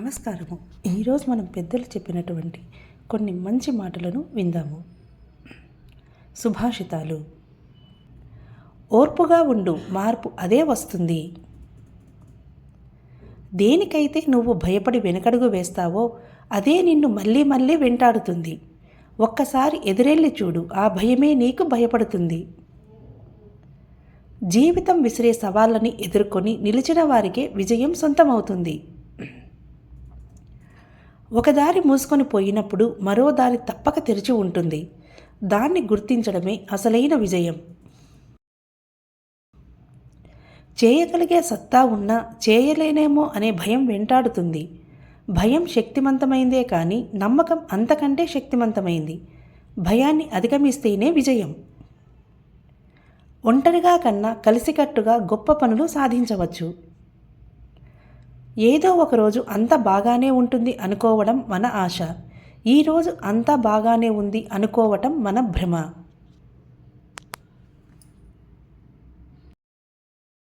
నమస్కారము. ఈరోజు మనం పెద్దలు చెప్పినటువంటి కొన్ని మంచి మాటలను విందాము. సుభాషితాలు. ఓర్పుగా ఉండు మార్పు అదే వస్తుంది. దేనికైతే నువ్వు భయపడి వెనకడుగు వేస్తావో అదే నిన్ను మళ్ళీ మళ్ళీ వెంటాడుతుంది. ఒక్కసారి ఎదురెళ్ళి చూడు ఆ భయమే నీకు భయపడుతుంది. జీవితం విసిరే సవాళ్ళని ఎదుర్కొని నిలిచిన వారికే విజయం సొంతమవుతుంది. ఒక దారి మూసుకొని పోయినప్పుడు మరో దారి తప్పక తెరిచి ఉంటుంది. దాన్ని గుర్తించడమే అసలైన విజయం. చేయగలిగే సత్తా ఉన్నా చేయలేనేమో అనే భయం వెంటాడుతుంది. భయం శక్తివంతమైందే కానీ నమ్మకం అంతకంటే శక్తివంతమైంది భయాన్ని అధిగమిస్తేనే విజయం. ఒంటరిగా కన్నా కలిసికట్టుగా గొప్ప పనులు సాధించవచ్చు. ఏదో ఒకరోజు అంత బాగానే ఉంటుంది అనుకోవడం మన ఆశ. ఈరోజు అంతా బాగానే ఉంది అనుకోవటం మన భ్రమ.